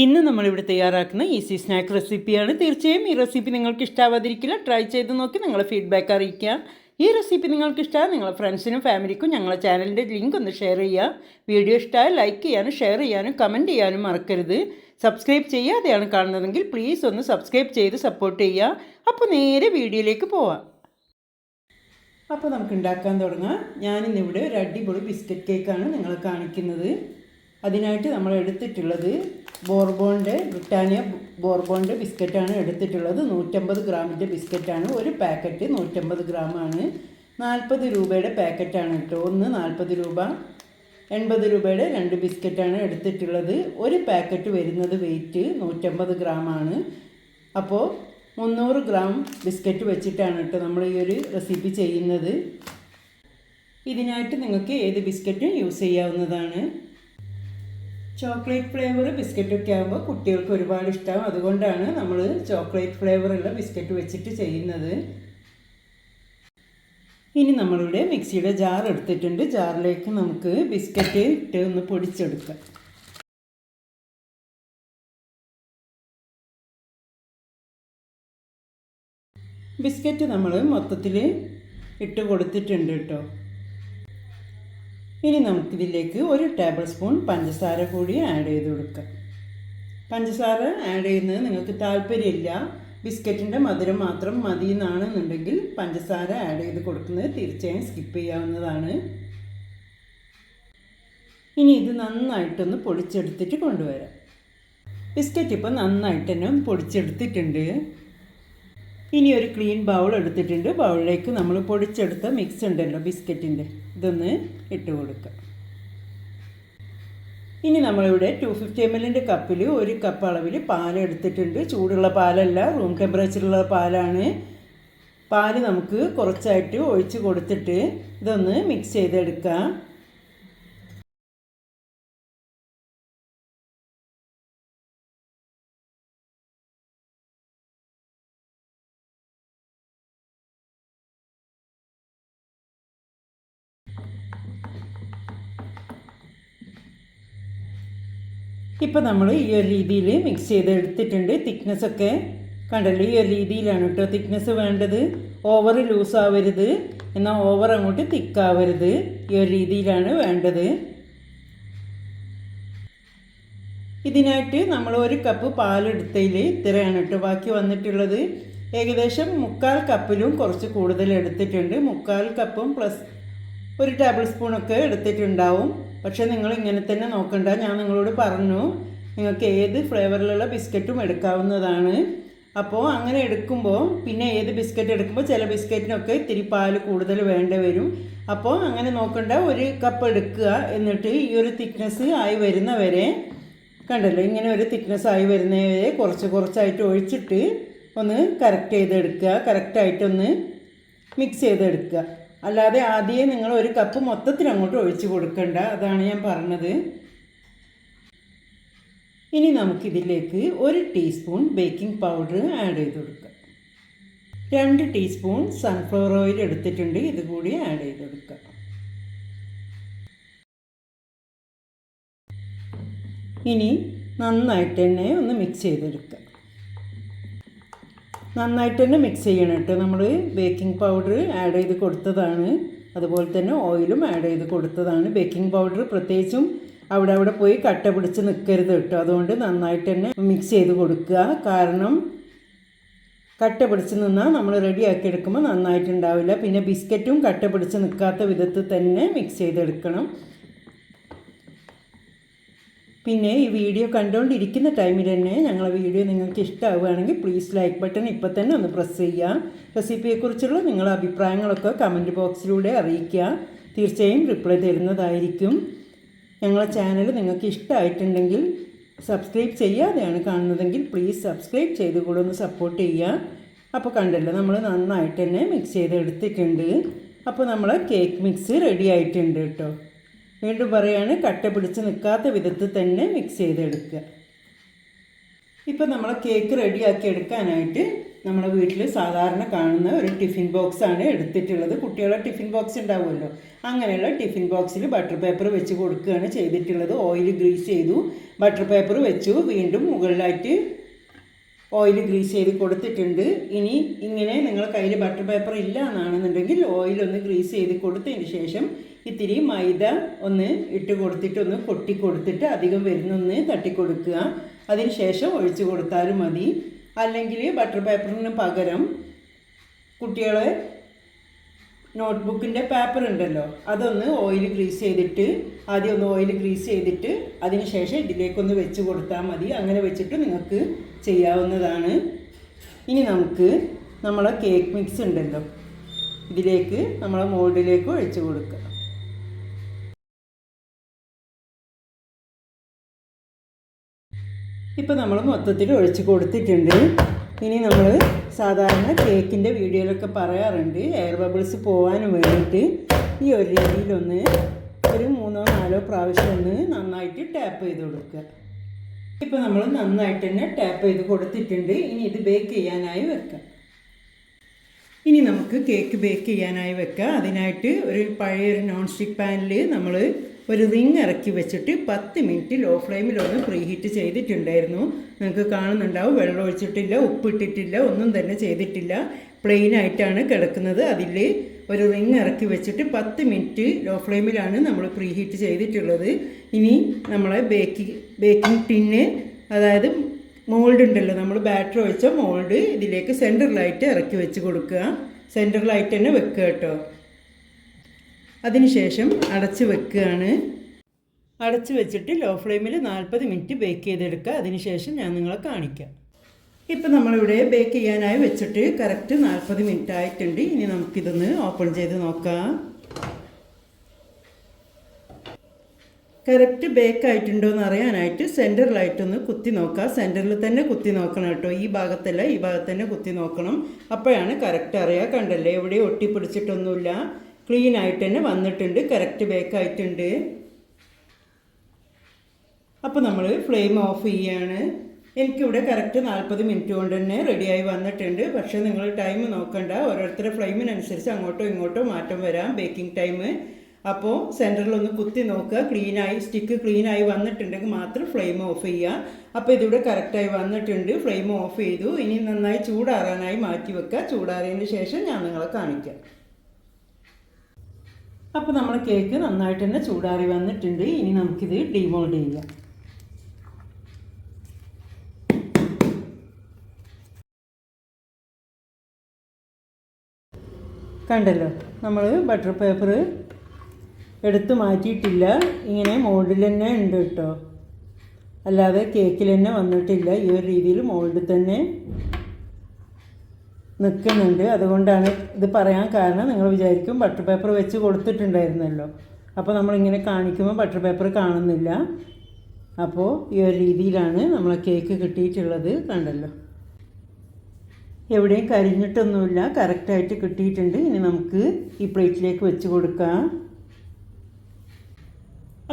ഇന്ന് നമ്മളിവിടെ തയ്യാറാക്കുന്ന ഈസി സ്നാക്ക് റെസിപ്പിയാണ്. തീർച്ചയായും ഈ റെസിപ്പി നിങ്ങൾക്ക് ഇഷ്ടാവാതിരിക്കില്ല ട്രൈ ചെയ്ത് നോക്കി നിങ്ങളെ ഫീഡ്ബാക്ക് അറിയിക്കുക ഈ റെസിപ്പി നിങ്ങൾക്ക് ഇഷ്ടമാണ് നിങ്ങളെ ഫ്രണ്ട്സിനും ഫാമിലിക്കും ഞങ്ങളെ ചാനലിന്റെ ലിങ്ക് ഒന്ന് ഷെയർ ചെയ്യുക. വീഡിയോ ഇഷ്ടമായ ലൈക്ക് ചെയ്യാനും ഷെയർ ചെയ്യാനും കമന്റ് ചെയ്യാനും മറക്കരുത്. സബ്സ്ക്രൈബ് ചെയ്യാതെയാണ് കാണുന്നതെങ്കിൽ പ്ലീസ് ഒന്ന് സബ്സ്ക്രൈബ് ചെയ്ത് സപ്പോർട്ട് ചെയ്യുക. അപ്പോൾ നേരെ വീഡിയോയിലേക്ക് പോവാം. അപ്പോൾ നമുക്ക് ഉണ്ടാക്കാൻ തുടങ്ങാം. ഞാനിന്നിവിടെ ഒരു അടിപൊളി ബിസ്ക്കറ്റ് കേക്കാണ് നിങ്ങളെ കാണിക്കുന്നത്. അതിനായിട്ട് നമ്മൾ എടുത്തിട്ടുള്ളത് ബോർബോണിന്റെ ബ്രിട്ടാനിയ ബോർബോണിന്റെ ബിസ്ക്കറ്റാണ് എടുത്തിട്ടുള്ളത്. നൂറ്റമ്പത് ഗ്രാമിന്റെ ബിസ്ക്കറ്റാണ്. ഒരു പാക്കറ്റ് നൂറ്റമ്പത് ഗ്രാമാണ്. നാൽപ്പത് രൂപയുടെ പാക്കറ്റാണ് കേട്ടോ. ഒന്ന് നാൽപ്പത് രൂപ. എൺപത് രൂപയുടെ രണ്ട് ബിസ്ക്കറ്റാണ് എടുത്തിട്ടുള്ളത്. ഒരു പാക്കറ്റ് വരുന്നത് വെയിറ്റ് നൂറ്റമ്പത് ഗ്രാമാണ്. അപ്പോൾ മുന്നൂറ് ഗ്രാം ബിസ്ക്കറ്റ് വെച്ചിട്ടാണ് കേട്ടോ നമ്മൾ ഈ ഒരു റെസിപ്പി ചെയ്യുന്നത്. ഇതിനായിട്ട് നിങ്ങൾക്ക് ഏത് ബിസ്ക്കറ്റും യൂസ് ചെയ്യാവുന്നതാണ്. ചോക്ലേറ്റ് ഫ്ലേവർ ബിസ്ക്കറ്റൊക്കെ ആകുമ്പോൾ കുട്ടികൾക്ക് ഒരുപാട് ഇഷ്ടമാവും അതുകൊണ്ടാണ് നമ്മൾ ചോക്ലേറ്റ് ഫ്ലേവറുള്ള ബിസ്ക്കറ്റ് വെച്ചിട്ട് ചെയ്യുന്നത്. ഇനി നമ്മളിവിടെ മിക്സിയുടെ ജാർ എടുത്തിട്ടുണ്ട്. ജാറിലേക്ക് നമുക്ക് ബിസ്ക്കറ്റ് ഇട്ട് ഒന്ന് പൊടിച്ചെടുക്കാം. ബിസ്ക്കറ്റ് നമ്മൾ മൊത്തത്തിൽ ഇട്ട് കൊടുത്തിട്ടുണ്ട് കേട്ടോ. ഇനി നമുക്കിതിലേക്ക് ഒരു ടേബിൾ സ്പൂൺ പഞ്ചസാര കൂടി ആഡ് ചെയ്ത് കൊടുക്കാം. പഞ്ചസാര ആഡ് ചെയ്യുന്നത് നിങ്ങൾക്ക് താല്പര്യമില്ല. ബിസ്ക്കറ്റിന്റെ മധുരം മാത്രം മതി എന്നാണെന്നുണ്ടെങ്കിൽ പഞ്ചസാര ആഡ് ചെയ്ത് കൊടുക്കുന്നത് തീർച്ചയായും സ്കിപ്പ് ചെയ്യാവുന്നതാണ്. ഇനി ഇത് നന്നായിട്ടൊന്ന് പൊടിച്ചെടുത്തിട്ട് കൊണ്ടുവരാം. ബിസ്ക്കറ്റ് ഇപ്പോൾ നന്നായിട്ട് തന്നെ പൊടിച്ചെടുത്തിട്ടുണ്ട്. ഇനി ഒരു ക്ലീൻ ബൗൾ എടുത്തിട്ടുണ്ട്. ബൗളിലേക്ക് നമ്മൾ പൊടിച്ചെടുത്ത മിക്സ് ഉണ്ടല്ലോ ബിസ്ക്കറ്റിന്റെ ഇതൊന്ന് ഇട്ട് കൊടുക്കുക ഇനി നമ്മളിവിടെ ടു ഫിഫ്റ്റി എം എല്ലിന്റെ കപ്പിൽ ഒരു കപ്പ് അളവിൽ പാൽ എടുത്തിട്ടുണ്ട്. ചൂടുള്ള പാലല്ല റൂം ടെമ്പറേച്ചറുള്ള പാലാണ്. പാൽ നമുക്ക് കുറച്ചായിട്ട് ഒഴിച്ച് കൊടുത്തിട്ട് ഇതൊന്ന് മിക്സ് ചെയ്തെടുക്കാം. ഇപ്പോൾ നമ്മൾ ഈ ഒരു രീതിയിൽ മിക്സ് ചെയ്തെടുത്തിട്ടുണ്ട്. തിക്നെസ് ഒക്കെ കണ്ടല്ലോ? ഈ ഒരു രീതിയിലാണ് കേട്ടോ തിക്നെസ് വേണ്ടത്. ഓവർ ലൂസ് ആവരുത്. എന്നാൽ ഓവർ അങ്ങോട്ട് തിക്കാവരുത് ഈ ഒരു രീതിയിലാണ് വേണ്ടത്. ഇതിനായിട്ട് നമ്മൾ ഒരു കപ്പ് പാലെടുത്തതിൽ ഇത്രയാണ് കേട്ടോ ബാക്കി വന്നിട്ടുള്ളത്. ഏകദേശം മുക്കാൽ കപ്പിലും കുറച്ച് കൂടുതൽ എടുത്തിട്ടുണ്ട്. മുക്കാൽ കപ്പും പ്ലസ് ഒരു ടേബിൾ സ്പൂണൊക്കെ എടുത്തിട്ടുണ്ടാവും. പക്ഷേ നിങ്ങൾ ഇങ്ങനെ തന്നെ നോക്കണ്ട. ഞാൻ നിങ്ങളോട് പറഞ്ഞു നിങ്ങൾക്ക് ഏത് ഫ്ലേവറിലുള്ള ബിസ്ക്കറ്റും എടുക്കാവുന്നതാണ്. അപ്പോൾ അങ്ങനെ എടുക്കുമ്പോൾ പിന്നെ ഏത് ബിസ്ക്കറ്റ് എടുക്കുമ്പോൾ ചില ബിസ്ക്കറ്റിനൊക്കെ ഇത്തിരി പാൽ കൂടുതൽ വേണ്ട വരും. അപ്പോൾ അങ്ങനെ നോക്കണ്ട ഒരു കപ്പ് എടുക്കുക. എന്നിട്ട് ഈ ഒരു തിക്നെസ് ആയി വരുന്നവരെ കണ്ടല്ലോ ഇങ്ങനെ ഒരു തിക്നെസ് ആയി വരുന്നവരെ കുറച്ച് കുറച്ചായിട്ട് ഒഴിച്ചിട്ട് ഒന്ന് കറക്റ്റ് ചെയ്തെടുക്കുക. കറക്റ്റായിട്ടൊന്ന് മിക്സ് ചെയ്തെടുക്കുക. അല്ലാതെ ആദ്യം നിങ്ങൾ ഒരു കപ്പ് മൊത്തത്തിൽ അങ്ങോട്ട് ഒഴിച്ച് കൊടുക്കണ്ട. അതാണ് ഞാൻ പറഞ്ഞത്. ഇനി നമുക്കിതിലേക്ക് ഒരു ടീസ്പൂൺ ബേക്കിംഗ് പൗഡർ ആഡ് ചെയ്ത് കൊടുക്കാം. രണ്ട് ടീസ്പൂൺ സൺഫ്ലവർ ഓയിൽ എടുത്തിട്ടുണ്ട്. ഇത് കൂടി ആഡ് ചെയ്ത് കൊടുക്കാം. ഇനി നന്നായിട്ട് തന്നെ ഒന്ന് മിക്സ് ചെയ്തെടുക്കുക നന്നായിട്ട് തന്നെ മിക്സ് ചെയ്യണം കേട്ടോ. നമ്മൾ ബേക്കിംഗ് പൗഡർ ആഡ് ചെയ്ത് കൊടുത്തതാണ്. അതുപോലെ തന്നെ ഓയിലും ആഡ് ചെയ്ത് കൊടുത്തതാണ്. ബേക്കിംഗ് പൗഡർ പ്രത്യേകിച്ചും അവിടെ അവിടെ പോയി കട്ട പിടിച്ച് നിൽക്കരുത് കേട്ടോ. അതുകൊണ്ട് നന്നായിട്ട് തന്നെ മിക്സ് ചെയ്ത് കൊടുക്കുക. കാരണം കട്ട പിടിച്ച് നിന്നാൽ നമ്മൾ റെഡിയാക്കി എടുക്കുമ്പോൾ നന്നായിട്ടുണ്ടാവില്ല. പിന്നെ ബിസ്ക്കറ്റും കട്ട പിടിച്ച് നിൽക്കാത്ത വിധത്തിൽ തന്നെ മിക്സ് ചെയ്തെടുക്കണം. പിന്നെ ഈ വീഡിയോ കണ്ടുകൊണ്ടിരിക്കുന്ന ടൈമിൽ തന്നെ ഞങ്ങളെ വീഡിയോ നിങ്ങൾക്ക് ഇഷ്ടമാവുകയാണെങ്കിൽ പ്ലീസ് ലൈക്ക് ബട്ടൺ ഇപ്പം തന്നെ ഒന്ന് പ്രസ് ചെയ്യുക. റെസിപ്പിയെക്കുറിച്ചുള്ള നിങ്ങളുടെ അഭിപ്രായങ്ങളൊക്കെ കമന്റ് ബോക്സിലൂടെ അറിയിക്കുക. തീർച്ചയായും റിപ്ലൈ തരുന്നതായിരിക്കും. ഞങ്ങളെ ചാനൽ നിങ്ങൾക്ക് ഇഷ്ടമായിട്ടുണ്ടെങ്കിൽ സബ്സ്ക്രൈബ് ചെയ്യാതെയാണ് കാണുന്നതെങ്കിൽ പ്ലീസ് സബ്സ്ക്രൈബ് ചെയ്ത് കൂടെ ഒന്ന് സപ്പോർട്ട് ചെയ്യുക. അപ്പോൾ കണ്ടല്ലോ നമ്മൾ നന്നായിട്ട് തന്നെ മിക്സ് ചെയ്ത് എടുത്തിട്ടുണ്ട് അപ്പോൾ നമ്മൾ കേക്ക് മിക്സ് റെഡി ആയിട്ടുണ്ട് കേട്ടോ. വീണ്ടും പറയാണ് കട്ട പിടിച്ച് നിൽക്കാത്ത വിധത്തിൽ തന്നെ മിക്സ് ചെയ്തെടുക്കുക. ഇപ്പോൾ നമ്മൾ കേക്ക് റെഡിയാക്കി എടുക്കാനായിട്ട് നമ്മുടെ വീട്ടിൽ സാധാരണ കാണുന്ന ഒരു ടിഫിൻ ബോക്സാണ് എടുത്തിട്ടുള്ളത്. കുട്ടികളുടെ ടിഫിൻ ബോക്സ് ഉണ്ടാവുമല്ലോ. അങ്ങനെയുള്ള ടിഫിൻ ബോക്സിൽ ബട്ടർ പേപ്പർ വെച്ച് കൊടുക്കുകയാണ് ചെയ്തിട്ടുള്ളത്. ഓയിൽ ഗ്രീസ് ചെയ്തു ബട്ടർ പേപ്പർ വെച്ചു വീണ്ടും മുകളിലായിട്ട് ഓയിൽ ഗ്രീസ് ചെയ്ത് കൊടുത്തിട്ടുണ്ട്. ഇനി ഇങ്ങനെ നിങ്ങൾ കയ്യിൽ ബട്ടർ പേപ്പർ ഇല്ല എന്നാണെന്നുണ്ടെങ്കിൽ ഓയിൽ ഒന്ന് ഗ്രീസ് ചെയ്ത് കൊടുത്തതിന് ശേഷം ഇത്തിരി മൈദ ഒന്ന് ഇട്ട് കൊടുത്തിട്ട് ഒന്ന് പൊട്ടി കൊടുത്തിട്ട് അധികം വരുന്നൊന്ന് തട്ടിക്കൊടുക്കുക. അതിന് ശേഷം ഒഴിച്ചു കൊടുത്താലും മതി. അല്ലെങ്കിൽ ബട്ടർ പേപ്പറിന് പകരം കുട്ടികളെ നോട്ട്ബുക്കിന്റെ പേപ്പർ ഉണ്ടല്ലോ അതൊന്ന് ഓയിൽ ഗ്രീസ് ചെയ്തിട്ട് ആദ്യം ഒന്ന് ഓയിൽ ഗ്രീസ് ചെയ്തിട്ട് അതിന് ശേഷം ഇതിലേക്കൊന്ന് വെച്ച് കൊടുത്താൽ മതി. അങ്ങനെ വെച്ചിട്ട് നിങ്ങൾക്ക് ചെയ്യാവുന്നതാണ്. ഇനി നമുക്ക് നമ്മളെ കേക്ക് മിക്സ് ഉണ്ടല്ലോ ഇതിലേക്ക് നമ്മളെ മോൾഡിലേക്ക് ഒഴിച്ചു കൊടുക്കുക ഇപ്പോൾ നമ്മൾ മൊത്തത്തിൽ ഒഴിച്ച് കൊടുത്തിട്ടുണ്ട്. ഇനി നമ്മൾ സാധാരണ കേക്കിന്റെ വീഡിയോയിലൊക്കെ പറയാറുണ്ട്. എയർ ബബിൾസ് പോകാൻ വേണ്ടിയിട്ട് ഈ ഒരു രീതിയിലൊന്ന് ഒരു മൂന്നോ നാലോ പ്രാവശ്യം ഒന്ന് നന്നായിട്ട് ടാപ്പ് ചെയ്ത് കൊടുക്കുക. ഇപ്പോൾ നമ്മൾ നന്നായിട്ട് തന്നെ ടാപ്പ് ചെയ്ത് കൊടുത്തിട്ടുണ്ട്. ഇനി ഇത് ബേക്ക് ചെയ്യാനായി വെക്കാം. ഇനി നമുക്ക് കേക്ക് ബേക്ക് ചെയ്യാനായി വെക്കാം. അതിനായിട്ട് ഒരു പഴയ ഒരു നോൺ സ്റ്റിക്ക് പാനിൽ നമ്മൾ ഒരു റിങ് ഇറക്കി വെച്ചിട്ട് പത്ത് മിനിറ്റ് ലോ ഫ്ലെയിമിലൊന്ന് പ്രീ ഹീറ്റ് ചെയ്തിട്ടുണ്ടായിരുന്നു. നിങ്ങൾക്ക് കാണുന്നുണ്ടാവും വെള്ളം ഒഴിച്ചിട്ടില്ല ഉപ്പിട്ടിട്ടില്ല ഒന്നും തന്നെ ചെയ്തിട്ടില്ല. പ്ലെയിൻ ആയിട്ടാണ് കിടക്കുന്നത്. അതിൽ ഒരു റിങ് ഇറക്കി വെച്ചിട്ട് പത്ത് മിനിറ്റ് ലോ ഫ്ലെയിമിലാണ് നമ്മൾ പ്രീ ഹീറ്റ് ചെയ്തിട്ടുള്ളത്. ഇനി നമ്മളെ ബേക്കിംഗ് ബേക്കിംഗ് ടിന്ന് അതായത് മോൾഡ് ഉണ്ടല്ലോ നമ്മൾ ബാറ്റർ ഒഴിച്ച മോൾഡ് ഇതിലേക്ക് സെന്ററിലായിട്ട് ഇറക്കി വെച്ച് കൊടുക്കുക. സെന്ററിലായിട്ട് തന്നെ വെക്കുക കേട്ടോ. അതിനുശേഷം അടച്ച് വെക്കുകയാണ്. അടച്ച് വെച്ചിട്ട് ലോ ഫ്ലെയിമിൽ നാൽപ്പത് മിനിറ്റ് ബേക്ക് ചെയ്തെടുക്കുക. അതിനുശേഷം ഞാൻ നിങ്ങളെ കാണിക്കാം. ഇപ്പം നമ്മളിവിടെ ബേക്ക് ചെയ്യാനായി വെച്ചിട്ട് കറക്റ്റ് നാൽപ്പത് മിനിറ്റ് ആയിട്ടുണ്ട്. ഇനി നമുക്കിതൊന്ന് ഓപ്പൺ ചെയ്ത് നോക്കാം. കറക്റ്റ് ബേക്ക് ആയിട്ടുണ്ടോ എന്ന് അറിയാനായിട്ട് സെന്ററിലായിട്ടൊന്ന് കുത്തി നോക്കാം. സെന്ററിൽ തന്നെ കുത്തി നോക്കണം കേട്ടോ. ഈ ഭാഗത്തല്ല ഈ ഭാഗത്ത് തന്നെ കുത്തി നോക്കണം. അപ്പോഴാണ് കറക്റ്റ് അറിയുക. കണ്ടല്ലേ? എവിടെയും ഒട്ടിപ്പിടിച്ചിട്ടൊന്നുമില്ല. ക്ലീൻ ആയിട്ട് തന്നെ വന്നിട്ടുണ്ട്. കറക്റ്റ് ബേക്ക് ആയിട്ടുണ്ട് അപ്പോൾ നമ്മൾ ഫ്ലെയിം ഓഫ് ചെയ്യാണ്. എനിക്കിവിടെ കറക്റ്റ് നാൽപ്പത് മിനിറ്റ് കൊണ്ട് തന്നെ റെഡിയായി വന്നിട്ടുണ്ട്. പക്ഷേ നിങ്ങൾ ടൈം നോക്കണ്ട. ഓരോരുത്തരുടെ ഫ്ലെയിമിനനുസരിച്ച് അങ്ങോട്ടോ ഇങ്ങോട്ടോ മാറ്റം വരാം. Baking time. അപ്പോൾ സെന്ററിലൊന്ന് കുത്തി നോക്കുക. ക്ലീനായി സ്റ്റിക്ക് ക്ലീനായി വന്നിട്ടുണ്ടെങ്കിൽ മാത്രം ഫ്ലെയിം ഓഫ് ചെയ്യുക അപ്പോൾ ഇതിവിടെ കറക്റ്റായി വന്നിട്ടുണ്ട്. ഫ്ലെയിം ഓഫ് ചെയ്തു. ഇനി നന്നായി ചൂടാറാനായി മാറ്റി വെക്കുക. ചൂടാറിയതിന് ശേഷം ഞാൻ നിങ്ങളെ കാണിക്കാം. അപ്പോൾ നമ്മുടെ കേക്ക് നന്നായിട്ട് തന്നെ ചൂടാറി വന്നിട്ടുണ്ട്. ഇനി നമുക്കിത് ഡീമോൾഡ് ചെയ്യാം. കണ്ടല്ലോ നമ്മൾ ബട്ടർ പേപ്പർ എടുത്ത് മാറ്റിയിട്ടില്ല. ഇങ്ങനെ മോൾഡിൽ തന്നെ ഉണ്ട് കേട്ടോ അല്ലാതെ കേക്കിൽ തന്നെ വന്നിട്ടില്ല. ഈ ഒരു രീതിയിൽ മോൾഡിൽ തന്നെ നിൽക്കുന്നുണ്ട്. അതുകൊണ്ടാണ് ഇത് പറയാൻ കാരണം നിങ്ങൾ വിചാരിക്കും ബട്ടർ പേപ്പർ വെച്ച് കൊടുത്തിട്ടുണ്ടായിരുന്നല്ലോ. അപ്പോൾ നമ്മളിങ്ങനെ കാണിക്കുമ്പോൾ ബട്ടർ പേപ്പർ കാണുന്നില്ല. അപ്പോൾ ഈ ഒരു രീതിയിലാണ് നമ്മളെ കേക്ക് കിട്ടിയിട്ടുള്ളത് കണ്ടല്ലോ. എവിടെയും കരിഞ്ഞിട്ടൊന്നുമില്ല. കറക്റ്റായിട്ട് കിട്ടിയിട്ടുണ്ട്. ഇനി നമുക്ക് ഈ പ്ലേറ്റിലേക്ക് വെച്ച് കൊടുക്കാം.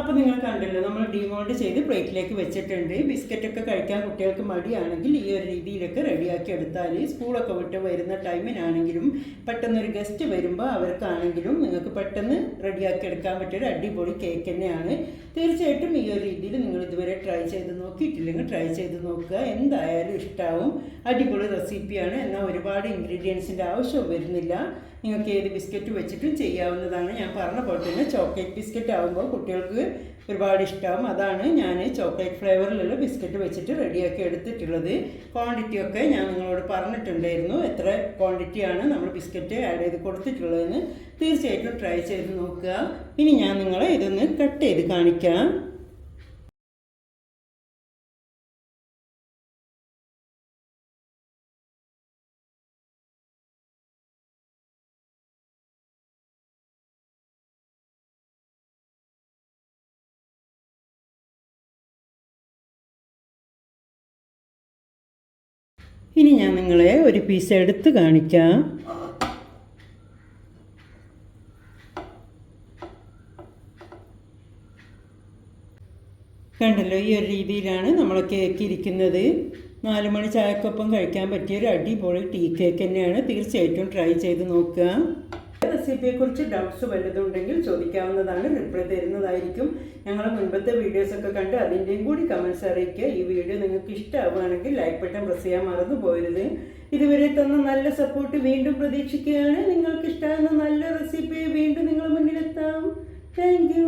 അപ്പോൾ നിങ്ങൾ കണ്ടല്ലോ നമ്മൾ ഡിമോൾഡ് ചെയ്ത് പ്ലേറ്റിലേക്ക് വെച്ചിട്ടുണ്ട്. ബിസ്ക്കറ്റൊക്കെ കഴിക്കാൻ കുട്ടികൾക്ക് മടിയാണെങ്കിൽ ഈ ഒരു രീതിയിലൊക്കെ റെഡിയാക്കി എടുത്താൽ സ്കൂളൊക്കെ വിട്ട് വരുന്ന ടൈമിനാണെങ്കിലും പെട്ടെന്നൊരു ഗസ്റ്റ് വരുമ്പോൾ അവർക്കാണെങ്കിലും നിങ്ങൾക്ക് പെട്ടെന്ന് റെഡിയാക്കി എടുക്കാൻ പറ്റിയൊരു അടിപൊളി കേക്ക് തന്നെയാണ്. തീർച്ചയായിട്ടും ഈ ഒരു രീതിയിൽ നിങ്ങൾ ഇതുവരെ ട്രൈ ചെയ്ത് നോക്കിയിട്ടില്ലെങ്കിൽ ട്രൈ ചെയ്ത് നോക്കുക. എന്തായാലും ഇഷ്ടമാവും അടിപൊളി റെസിപ്പിയാണ് എന്നാൽ ഒരുപാട് ഇൻഗ്രീഡിയൻസിന്റെ ആവശ്യം വരുന്നില്ല. നിങ്ങൾക്ക് ഏത് ബിസ്ക്കറ്റ് വെച്ചിട്ടും ചെയ്യാവുന്നതാണ്. ഞാൻ പറഞ്ഞ പോലെ തന്നെ ചോക്ലേറ്റ് ബിസ്ക്കറ്റ് ആകുമ്പോൾ കുട്ടികൾക്ക് ഒരുപാട് ഇഷ്ടമാവും അതാണ് ഞാൻ ചോക്ലേറ്റ് ഫ്ലേവറിലുള്ള ബിസ്ക്കറ്റ് വെച്ചിട്ട് റെഡിയാക്കി എടുത്തിട്ടുള്ളത്. ക്വാണ്ടിറ്റി ഒക്കെ ഞാൻ നിങ്ങളോട് പറഞ്ഞിട്ടുണ്ടായിരുന്നു. എത്ര ക്വാണ്ടിറ്റിയാണ് നമ്മൾ ബിസ്ക്കറ്റ് ആഡ് ചെയ്ത് കൊടുത്തിട്ടുള്ളതെന്ന്. തീർച്ചയായിട്ടും ട്രൈ ചെയ്ത് നോക്കുക. ഇനി ഞാൻ നിങ്ങളെ ഇതൊന്ന് കട്ട് ചെയ്ത് കാണിക്കാം. ഇനി ഞാൻ നിങ്ങളെ ഒരു പീസ് എടുത്ത് കാണിക്കാം. കണ്ടല്ലോ ഈ ഒരു രീതിയിലാണ് നമ്മൾ കേക്ക് ഇരിക്കുന്നത്. നാല് മണി ചായക്കൊപ്പം കഴിക്കാൻ പറ്റിയ ഒരു അടിപൊളി ടീ കേക്ക് തന്നെയാണ്. തീർച്ചയായിട്ടും ട്രൈ ചെയ്ത് നോക്കുക. റെസിപ്പിയെക്കുറിച്ച് ഡൗട്ട്സ് വല്ലതുണ്ടെങ്കിൽ ചോദിക്കാവുന്നതാണ് റിപ്ലൈ തരുന്നതായിരിക്കും. ഞങ്ങൾ മുൻപത്തെ വീഡിയോസൊക്കെ കണ്ട് അതിന്റെയും കൂടി കമൻസ് അറിയിക്കുക. ഈ വീഡിയോ നിങ്ങൾക്ക് ഇഷ്ടമാവുകയാണെങ്കിൽ ലൈക്ക് ബട്ടൺ പ്രസ് ചെയ്യാൻ മറന്നു പോരുത്. ഇതുവരെ തന്ന നല്ല സപ്പോർട്ട് വീണ്ടും പ്രതീക്ഷിക്കുകയാണ്. നിങ്ങൾക്ക് ഇഷ്ടമാകുന്ന നല്ല റെസിപ്പി വീണ്ടും നിങ്ങളുടെ മുന്നിലെത്താം. താങ്ക്